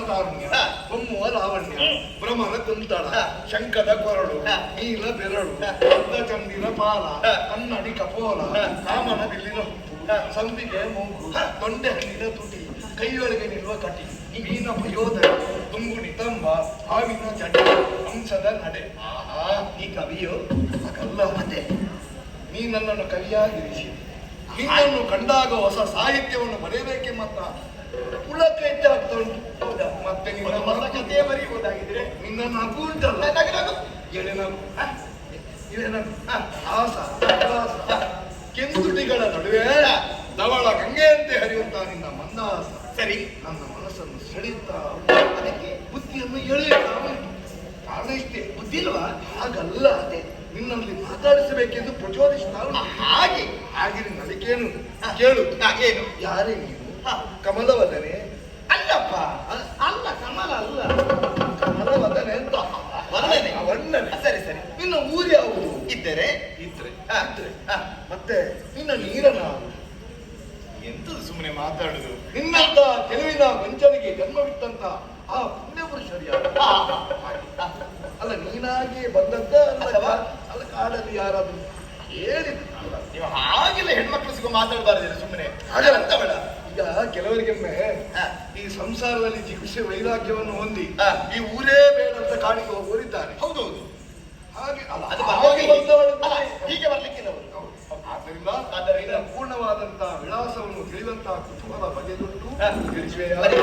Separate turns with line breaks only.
ತಾರುಣ್ಯ
ಹ.
ಹೊಮ್ಮುವ ಲಾವಣ್ಯ. ಭ್ರಮರ ಕುಂತಳ.
ಹ.
ಶಂಕದ ಕೊರಳು. ನೀಲ ಬೆರಳು.
ಅರ್ಧ
ಚಂದಿರ ಪಾಲ. ಕನ್ನಡಿ ಕಪೋಲ.
ರಾಮನ
ಕಾಮನ ಬಿಲ್ಲಿನ ಹುಪ್ಪು. ಸಂಪಿಗೆ ಮೂಗು. ತೊಂಡೆ ಹಣ್ಣಿನ ತುಟಿ. ಕೈಯೊಳಗೆ ನಿಲ್ಲುವ ಕಟಿ. ಮೀನ ಪಯೋಧನೆ ತುಂಗುಡಿ ತಂಬ. ಹಾವಿನ ಚಟಿ. ಹಂಸದ ನಡೆ.
ಆಹಾ ನೀ ಕವಿಯೋ?
ಕಲ್ಲ
ಮತೆ
ನೀ ನನ್ನನ್ನು ಕವಿಯಾಗಿರಿಸಿ ನಿನ್ನನ್ನು ಕಂಡಾಗ ಹೊಸ ಸಾಹಿತ್ಯವನ್ನು ಬರೆಯಬೇಕೆಂಬತ್ತ ಪುಳಕ ನಿನ್ನ ನಗು ಉಂಟಲ್ಲ
ನಗು ನಗು
ಎಳೆ ನಗು? ಎಳೆ ನಗು. ಕೆಂದುಟಿಗಳ ನಡುವೆ ಧವಳ ಗಂಗೆಯಂತೆ ಹರಿಯುತ್ತಾ ನಿನ್ನ ಮಂದಾಸ
ಸರಿ.
ನನ್ನ ಮನಸ್ಸನ್ನು ಸೆಳೆಯುತ್ತಾ
ಅದಕ್ಕೆ
ಬುದ್ಧಿಯನ್ನು ಎಳೆಯುತ್ತಾ ಉಂಟು ಕಾರಣ ಇಷ್ಟೇ.
ಬುದ್ಧಿ ಇಲ್ವಾ?
ಹಾಗಲ್ಲ ಅದೇ. ನಿನ್ನಲ್ಲಿ ಮಾತಾಡಿಸಬೇಕೆಂದು ಪ್ರಚೋದಿಸ್ತಾ
ಹಾಗೆ.
ಹಾಗೆ ನಲಿಕೇನು ಕೇಳು.
ಏನು?
ಯಾರೇ ನೀನು
ಹ.
ಕಮಲವದನೆ
ಅಲ್ಲಪ್ಪ ಅಲ್ಲ ಕಮಲ ಅಲ್ಲ
ಕಮಲವದನೆ ಅಂತ
ವರ್ಣನೆ.
ಆ, ನಿನ್ನ ಊರು ಯಾವುದು?
ಇದ್ದರೆ?
ಇದ್ರೆ. ಮತ್ತೆ ನಿನ್ನ ನೀರನ
ಎಂತದು ಸುಮ್ಮನೆ ಮಾತಾಡುದು?
ನಿನ್ನಂತ ಕೆಲವಿನ ವಂಚನೆಗೆ ಜನ್ಮವಿತ್ತಂತ ಆ ಪುಣ್ಯ ಪುರುಷರು ಅಲ್ಲ ನೀನಾಗಿ ಬಂದದ್ದ ಅಲ್ಲ ಕಾಡಲ್ಲಿ ಯಾರಾದ್ರೂ ಹೇಳಿದ್ರು
ನೀವು ಹಾಗೆಲ್ಲ ಹೆಣ್ಮಕ್ಳು ಸಿಗೋ ಮಾತಾಡಬಾರ್ದು ಸುಮ್ಮನೆ
ಹಾಗಲ್ಲ.
ಅಂತ ಬೇಡ.
ಈಗ ಕೆಲವರಿಗೊಮ್ಮೆ. ಈ ಸಂಸಾರದಲ್ಲಿ ಚಿಕಿತ್ಸೆ ವೈರಾಗ್ಯವನ್ನು ಹೊಂದಿ. ಈ ಊರೇ ಬೇಡ ಅಂತ ಕಾಡಿಗೆ ಹೋಗೋರಿದ್ದಾರೆ శాసనం
గెలినంత
కుటుంబాల
మధ్య